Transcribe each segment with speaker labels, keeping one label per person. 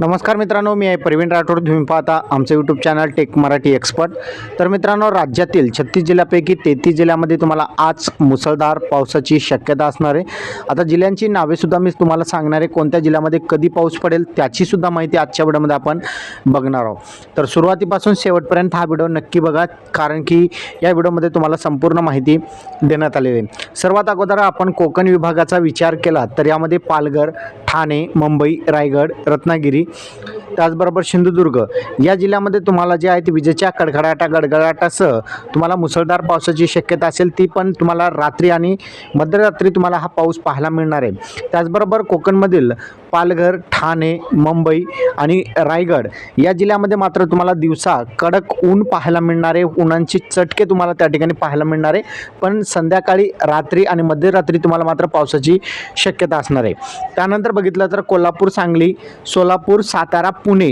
Speaker 1: नमस्कार मित्रांनो मी आहे प्रवीण राठोड. तुम्ही पाहता आमचं YouTube channel tech Marathi expert तर मित्रांनो राज्यातील छत्तीस जिल्ह्यापैकी तेहतीस जिल्ह्यामध्ये तुम्हाला आज मुसळधार पावसाची शक्यता असणार आहे. आता जिल्ह्यांची नावेसुद्धा मी तुम्हाला सांगणार आहे कोणत्या जिल्ह्यामध्ये कधी पाऊस पडेल त्याचीसुद्धा माहिती आजच्या व्हिडिओमध्ये आपण बघणार आहोत. तर सुरुवातीपासून शेवटपर्यंत हा व्हिडिओ नक्की बघा कारण की या व्हिडिओमध्ये तुम्हाला संपूर्ण माहिती देण्यात आलेली आहे. सर्वात अगोदर आपण कोकण विभागाचा विचार केला तर यामध्ये पालघर ठाणे मुंबई रायगड रत्नागिरी त्याचबरोबर सिंधुदुर्ग. या जिल्ह्यामध्ये तुम्हाला जे आहे ते विजेच्या कडकडाटा गडगडाटासह तुम्हाला मुसळधार पावसाची शक्यता असेल ती पण तुम्हाला रात्री आणि मध्यरात्री तुम्हाला हा पाऊस पाहायला मिळणार आहे. त्याचबरोबर कोकणमधील पालघर ठाणे मुंबई आणि रायगड या जिल्ह्यामध्ये मात्र तुम्हाला दिवसा कडक ऊन पाहायला मिळणार आहे. उन्हांची चटके तुम्हाला त्या ठिकाणी पाहायला मिळणार आहे. पण संध्याकाळी रात्री आणि मध्यरात्री तुम्हाला मात्र पावसाची शक्यता असणार आहे. त्यानंतर बघितलं तर कोल्हापूर सांगली सोलापूर सातारा पुणे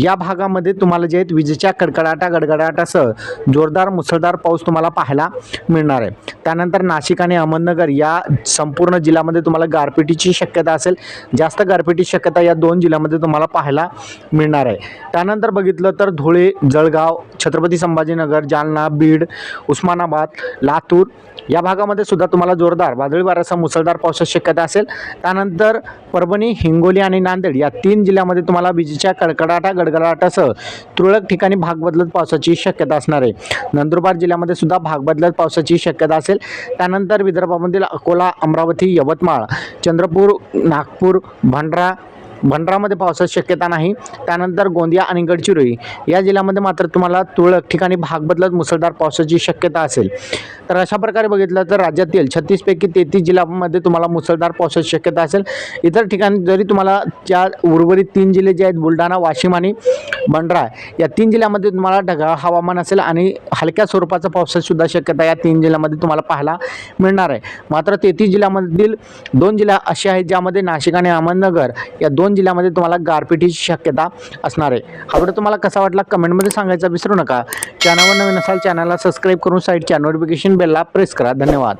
Speaker 1: या भागामध्ये तुम्हाला जे आहेत विजेच्या कडकडाटा गडगडाटासह जोरदार मुसळधार पाऊस तुम्हाला पाहायला मिळणार आहे. त्यानंतर नाशिक आणि अहमदनगर या संपूर्ण जिल्ह्यामध्ये तुम्हाला गारपिटीची शक्यता असेल. जास्त गारपिटीची शक्यता या दोन जिल्ह्यामध्ये तुम्हाला पाहायला मिळणार आहे. त्यानंतर बघितलं तर धुळे जळगाव छत्रपती संभाजीनगर जालना बीड उस्मानाबाद लातूर या भागामध्ये सुद्धा तुम्हाला जोरदार वादळी वाऱ्याचा मुसळधार पावसाची शक्यता असेल. त्यानंतर परभणी हिंगोली आणि नांदेड या तीन जिल्ह्यामध्ये तुम्हाला विजेच्या कडकडाटा गडगडाटासह तुरळक ठिकाणी भाग बदलत पावसाची शक्यता असणार आहे. नंदुरबार जिल्ह्यामध्ये सुद्धा भाग बदलत पावसाची शक्यता असेल. त्यानंतर विदर्भामधील अकोला अमरावती यवतमाळ चंद्रपूर नागपूर भंडारा भंडारामध्ये पावसाची शक्यता नाही. त्यानंतर गोंदिया आणि गडचिरोली. या जिल्ह्यामध्ये मात्र तुम्हाला तुरळक ठिकाणी भाग बदलत मुसळधार पावसाची शक्यता असेल. तर अशा प्रकारे बघितलं तर राज्यातील छत्तीसपैकी तेहतीस जिल्ह्यामध्ये तुम्हाला मुसळधार पावसाची शक्यता असेल. इतर ठिकाणी जरी तुम्हाला ज्या उर्वरित तीन जिल्हे जे आहेत बुलढाणा वाशिम आणि भंडारा या तीन जिल्ह्यामध्ये तुम्हाला ढगाळ हवामान असेल आणि हलक्या स्वरूपाचा पावसाचीसुद्धा शक्यता या तीन जिल्ह्यामध्ये तुम्हाला पाहायला मिळणार आहे. मात्र तेहतीस जिल्ह्यामधील दोन जिल्हा असे आहेत ज्यामध्ये नाशिक आणि अहमदनगर या दोन जिल्ह्यामध्ये तुम्हाला गारपिटीची शक्यता असणार आहे. हा व्हिडिओ तुम्हाला कसा वाटला कमेंटमध्ये सांगायचा विसरू नका. चॅनलवर नवीन असाल चॅनलला सबस्क्राईब करून साईडच्या नोटिफिकेशन बेलला प्रेस करा. धन्यवाद.